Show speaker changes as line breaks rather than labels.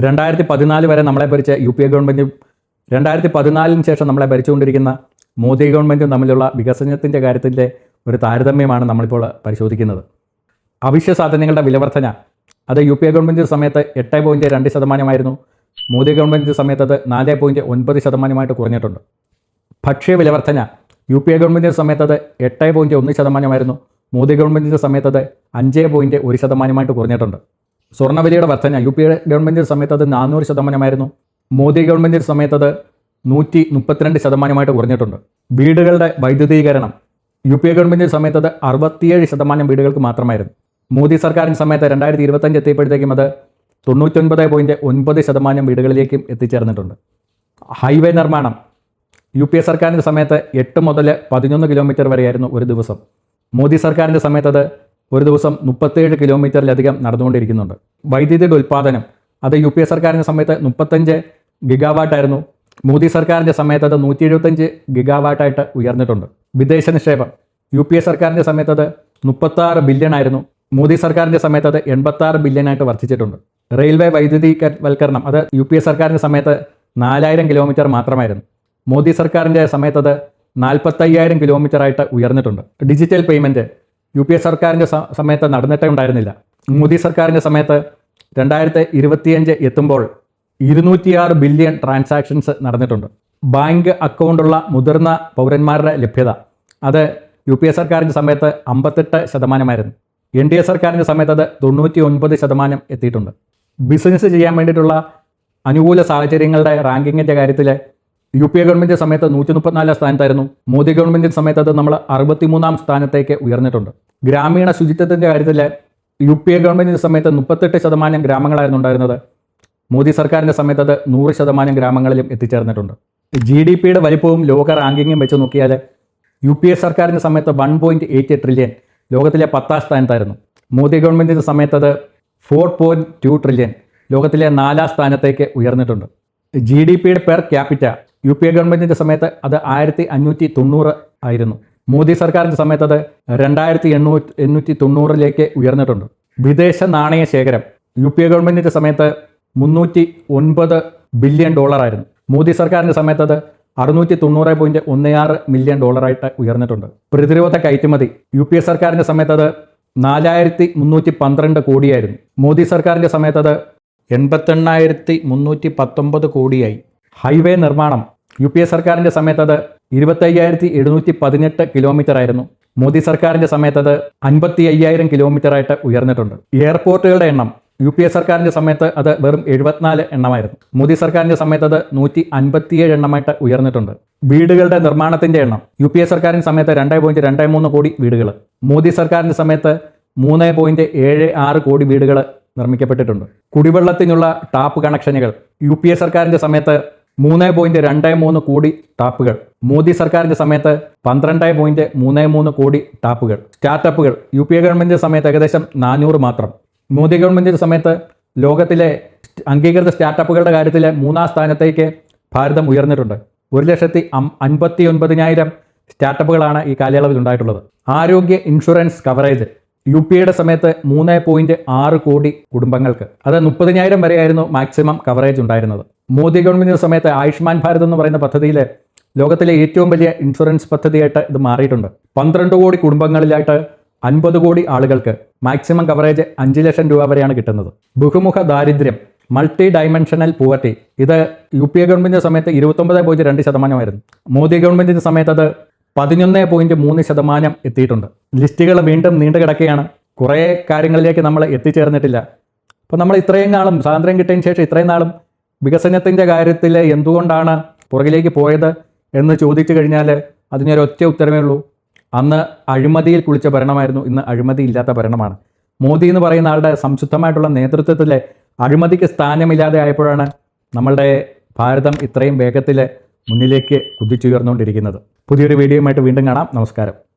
രണ്ടായിരത്തി പതിനാല് വരെ നമ്മളെ ഭരിച്ച യു പി എ ഗവൺമെന്റും രണ്ടായിരത്തി പതിനാലിന് ശേഷം നമ്മളെ ഭരിച്ചുകൊണ്ടിരിക്കുന്ന മോദി ഗവൺമെന്റും തമ്മിലുള്ള വികസനത്തിന്റെ കാര്യത്തിന്റെ ഒരു താരതമ്യമാണ് നമ്മളിപ്പോൾ പരിശോധിക്കുന്നത്. അവശ്യ സാധനങ്ങളുടെ വിലവർധന. അത് യു പി എ ഗവൺമെന്റ് സമയത്ത് എട്ട് പോയിന്റ് രണ്ട് ശതമാനമായിരുന്നു. മോദി ഗവൺമെന്റ് സമയത്ത് അത് നാല് പോയിന്റ് ഒൻപത് ശതമാനമായിട്ട് കുറഞ്ഞിട്ടുണ്ട്. ഭക്ഷ്യ വിലവർധന. യു പി എ ഗവൺമെന്റ് സമയത്ത് അത് എട്ട് പോയിന്റ് ഒന്ന് ശതമാനമായിരുന്നു. മോദി ഗവൺമെന്റിന്റെ സമയത്ത് അത് അഞ്ച് പോയിന്റ് ഒരു ശതമാനമായിട്ട് കുറഞ്ഞിട്ടുണ്ട്. സ്വർണവിലയുടെ വർധന. യു പി എ ഗവൺമെന്റ് സമയത്ത് അത് നാനൂറ് ശതമാനമായിരുന്നു. മോദി ഗവൺമെന്റ് സമയത്ത് അത് നൂറ്റി മുപ്പത്തിരണ്ട് ശതമാനമായിട്ട് കുറഞ്ഞിട്ടുണ്ട്. വീടുകളുടെ വൈദ്യുതീകരണം. യു പി എ ഗവൺമെന്റ് സമയത്ത് അത് അറുപത്തിയേഴ് ശതമാനം വീടുകൾക്ക് മാത്രമായിരുന്നു. മോദി സർക്കാരിന്റെ സമയത്ത് രണ്ടായിരത്തി ഇരുപത്തഞ്ച് എത്തിയപ്പോഴത്തേക്കും അത് തൊണ്ണൂറ്റൊൻപത് പോയിന്റ് ഒൻപത് ശതമാനം വീടുകളിലേക്കും എത്തിച്ചേർന്നിട്ടുണ്ട്. ഹൈവേ നിർമ്മാണം. യു പി എ സർക്കാരിന്റെ സമയത്ത് എട്ട് മുതൽ പതിനൊന്ന് കിലോമീറ്റർ വരെയായിരുന്നു ഒരു ദിവസം. മോദി സർക്കാരിന്റെ സമയത്ത് അത് ഒരു ദിവസം മുപ്പത്തേഴ് കിലോമീറ്ററിലധികം നടന്നുകൊണ്ടിരിക്കുന്നുണ്ട്. വൈദ്യുതിയുടെ ഉൽപ്പാദനം അത് യു പി എ സർക്കാരിന്റെ സമയത്ത് മുപ്പത്തഞ്ച് ഗിഗാവാട്ടായിരുന്നു മോദി സർക്കാരിന്റെ സമയത്ത് അത് നൂറ്റി എഴുപത്തഞ്ച് ഗിഗാവാട്ടായിട്ട് ഉയർന്നിട്ടുണ്ട്. വിദേശ നിക്ഷേപം യു പി എ സർക്കാരിന്റെ സമയത്ത് അത് മുപ്പത്താറ് ബില്യൺ ആയിരുന്നു. മോദി സർക്കാരിന്റെ സമയത്ത് അത് എൺപത്താറ് ബില്യണായിട്ട് വർദ്ധിച്ചിട്ടുണ്ട്. റെയിൽവേ വൈദ്യുതീകരണം അത് യു പി എ സർക്കാരിന്റെ സമയത്ത് നാലായിരം കിലോമീറ്റർ മാത്രമായിരുന്നു. മോദി സർക്കാരിന്റെ സമയത്ത് അത് നാൽപ്പത്തയ്യായിരം കിലോമീറ്റർ ആയിട്ട് ഉയർന്നിട്ടുണ്ട്. Digital payment U P A സർക്കാരിന്റെ സമയത്ത് നടന്നിട്ടേ ഉണ്ടായിരുന്നില്ല. മോദി സർക്കാരിന്റെ സമയത്ത് രണ്ടായിരത്തി ഇരുപത്തിയഞ്ച് എത്തുമ്പോൾ ഇരുന്നൂറ്റിയാറ് ബില്യൺ ട്രാൻസാക്ഷൻസ് നടന്നിട്ടുണ്ട്. ബാങ്ക് അക്കൗണ്ടുള്ള മുതിർന്ന പൗരന്മാരുടെ ലഭ്യത. അത് യു പി എ സർക്കാരിന്റെ സമയത്ത് അമ്പത്തെട്ട് ശതമാനമായിരുന്നു. എൻ ഡി എ സർക്കാരിന്റെ സമയത്ത് അത് തൊണ്ണൂറ്റി ഒൻപത് ശതമാനം എത്തിയിട്ടുണ്ട്. ബിസിനസ് ചെയ്യാൻ വേണ്ടിയിട്ടുള്ള അനുകൂല സാഹചര്യങ്ങളുടെ റാങ്കിങ്ങിന്റെ കാര്യത്തിൽ യു പി എ ഗവൺമെന്റ് സമയത്ത് നൂറ്റി മുപ്പത്തിനാലാം സ്ഥാനത്തായിരുന്നു. മോദി ഗവൺമെന്റ് സമയത്ത് അത് നമ്മൾ അറുപത്തിമൂന്നാം സ്ഥാനത്തേക്ക് ഉയർന്നിട്ടുണ്ട്. ഗ്രാമീണ ശുചിത്വത്തിന്റെ കാര്യത്തിൽ യു പി എ ഗവൺമെന്റിന്റെ സമയത്ത് മുപ്പത്തെട്ട് ശതമാനം ഗ്രാമങ്ങളായിരുന്നു ഉണ്ടായിരുന്നത്. മോദി സർക്കാരിന്റെ സമയത്ത് അത് നൂറ് ശതമാനം ഗ്രാമങ്ങളിലും എത്തിച്ചേർന്നിട്ടുണ്ട്. ജി ഡി പിയുടെ വലിപ്പവും ലോക റാങ്കിങ്ങും വെച്ച് നോക്കിയാൽ യു പി എ സർക്കാരിന്റെ സമയത്ത് വൺ പോയിന്റ് എയ്റ്റ് ട്രില്യൺ ലോകത്തിലെ പത്താം സ്ഥാനത്തായിരുന്നു. മോദി ഗവൺമെന്റിന്റെ സമയത്ത് അത് ഫോർ പോയിന്റ് ടു ട്രില്യൺ ലോകത്തിലെ നാലാം സ്ഥാനത്തേക്ക് ഉയർന്നിട്ടുണ്ട്. ജി ഡി പിയുടെ per capita U P A ഗവൺമെന്റിന്റെ സമയത്ത് അത് ആയിരത്തി അഞ്ഞൂറ്റി തൊണ്ണൂറ് ആയിരുന്നു. മോദി സർക്കാരിന്റെ സമയത്ത് അത് രണ്ടായിരത്തി എണ്ണൂറ്റി എണ്ണൂറ്റി തൊണ്ണൂറിലേക്ക് ഉയർന്നിട്ടുണ്ട്. വിദേശ നാണയ ശേഖരം യു പി എ ഗവൺമെന്റിന്റെ സമയത്ത് മുന്നൂറ്റി ഒൻപത് ബില്യൺ ഡോളറായിരുന്നു മോദി സർക്കാരിന്റെ സമയത്ത് അത് അറുന്നൂറ്റി തൊണ്ണൂറ് പോയിന്റ് ഒന്ന് ആറ് മില്യൺ ഡോളറായിട്ട് ഉയർന്നിട്ടുണ്ട്. പ്രതിരോധ കയറ്റുമതി യു പി എ സർക്കാരിന്റെ സമയത്ത് അത് നാലായിരത്തി മുന്നൂറ്റി പന്ത്രണ്ട് കോടിയായിരുന്നു. മോദി സർക്കാരിന്റെ സമയത്ത് അത് എൺപത്തെണ്ണായിരത്തി മുന്നൂറ്റി പത്തൊമ്പത് കോടിയായി. ഹൈവേ നിർമ്മാണം. യു പി എ സർക്കാരിന്റെ സമയത്ത് അത് ഇരുപത്തയ്യായിരത്തി എഴുന്നൂറ്റി പതിനെട്ട് കിലോമീറ്റർ ആയിരുന്നു മോദി സർക്കാരിന്റെ സമയത്ത് അത് അൻപത്തി അയ്യായിരം കിലോമീറ്റർ ആയിട്ട് ഉയർന്നിട്ടുണ്ട്. എയർപോർട്ടുകളുടെ എണ്ണം യു പി എ സർക്കാരിന്റെ സമയത്ത് അത് വെറും എഴുപത്തിനാല് എണ്ണമായിരുന്നു. മോദി സർക്കാരിന്റെ സമയത്ത് അത് നൂറ്റി അൻപത്തിയേഴ് എണ്ണമായിട്ട് ഉയർന്നിട്ടുണ്ട്. വീടുകളുടെ നിർമ്മാണത്തിന്റെ എണ്ണം യു പി എ സർക്കാരിന്റെ സമയത്ത് രണ്ട് പോയിന്റ് രണ്ട് മൂന്ന് കോടി വീടുകൾ മോദി സർക്കാരിന്റെ സമയത്ത് മൂന്ന് പോയിന്റ് ഏഴ് ആറ് കോടി വീടുകൾ നിർമ്മിക്കപ്പെട്ടിട്ടുണ്ട്. കുടിവെള്ളത്തിനുള്ള ടാപ്പ് കണക്ഷനുകൾ യു പി എ സർക്കാരിന്റെ സമയത്ത് മൂന്ന് പോയിന്റ് രണ്ട് മൂന്ന് കോടി ടാപ്പുകൾ. മോദി സർക്കാരിന്റെ സമയത്ത് പന്ത്രണ്ട് പോയിന്റ് മൂന്ന് മൂന്ന് കോടി ടാപ്പുകൾ. സ്റ്റാർട്ടപ്പുകൾ യു പി എ ഗവൺമെന്റിന്റെ സമയത്ത് ഏകദേശം നാനൂറ് മാത്രം. മോദി ഗവൺമെന്റിന്റെ സമയത്ത് ലോകത്തിലെ അംഗീകൃത സ്റ്റാർട്ടപ്പുകളുടെ കാര്യത്തിൽ മൂന്നാം സ്ഥാനത്തേക്ക് ഭാരതം ഉയർന്നിട്ടുണ്ട്. ഒരു ലക്ഷത്തി അൻപത്തി ഒൻപതിനായിരം സ്റ്റാർട്ടപ്പുകളാണ് ഈ കാലയളവിൽ ഉണ്ടായിട്ടുള്ളത്. ആരോഗ്യ ഇൻഷുറൻസ് കവറേജ് യു പി എയുടെ സമയത്ത് മൂന്ന് പോയിന്റ് ആറ് കോടി കുടുംബങ്ങൾക്ക്. അത് മുപ്പതിനായിരം വരെയായിരുന്നു മാക്സിമം കവറേജ് ഉണ്ടായിരുന്നത്. മോദി ഗവൺമെന്റിന്റെ സമയത്ത് ആയുഷ്മാൻ ഭാരത് എന്ന് പറയുന്ന പദ്ധതിയിൽ ലോകത്തിലെ ഏറ്റവും വലിയ ഇൻഷുറൻസ് പദ്ധതിയായിട്ട് ഇത് മാറിയിട്ടുണ്ട്. പന്ത്രണ്ട് കോടി കുടുംബങ്ങളിലായിട്ട് അൻപത് കോടി ആളുകൾക്ക് മാക്സിമം കവറേജ് അഞ്ച് ലക്ഷം രൂപ വരെയാണ് കിട്ടുന്നത്. ബഹുമുഖ ദാരിദ്ര്യം മൾട്ടി ഡൈമെൻഷണൽ പൂവർട്ടി ഇത് യു പി എ ഗവൺമെന്റിന്റെ സമയത്ത് ഇരുപത്തൊമ്പത് പോയിന്റ് രണ്ട് ശതമാനമായിരുന്നു. മോദി ഗവൺമെന്റിന്റെ സമയത്ത് അത് പതിനൊന്ന് പോയിന്റ് മൂന്ന് ശതമാനം എത്തിയിട്ടുണ്ട്. ലിസ്റ്റുകൾ വീണ്ടും നീണ്ടു കിടക്കുകയാണ്. കുറേ കാര്യങ്ങളിലേക്ക് നമ്മൾ എത്തിച്ചേർന്നിട്ടില്ല. അപ്പോൾ നമ്മൾ ഇത്രയും നാളും സ്വാതന്ത്ര്യം കിട്ടിയതിന് ശേഷം ഇത്രയും നാളും വികസനത്തിന്റെ കാര്യത്തിൽ എന്തുകൊണ്ടാണ് പുറകിലേക്ക് പോയത് എന്ന് ചോദിച്ചു കഴിഞ്ഞാൽ അതിനൊരൊറ്റ ഉത്തരമേ ഉള്ളൂ. അന്ന് അഴിമതിയിൽ കുളിച്ച ഭരണമായിരുന്നു. ഇന്ന് അഴിമതി ഇല്ലാത്ത ഭരണമാണ്. മോദി എന്ന് പറയുന്ന ആളുടെ സംശുദ്ധമായിട്ടുള്ള നേതൃത്വത്തിൽ അഴിമതിക്ക് സ്ഥാനമില്ലാതെ ആയപ്പോഴാണ് നമ്മളുടെ ഭാരതം ഇത്രയും വേഗത്തിൽ മുന്നിലേക്ക് കുതിച്ചുയർന്നുകൊണ്ടിരിക്കുന്നത്. പുതിയൊരു വീഡിയോയുമായിട്ട് വീണ്ടും കാണാം. നമസ്കാരം.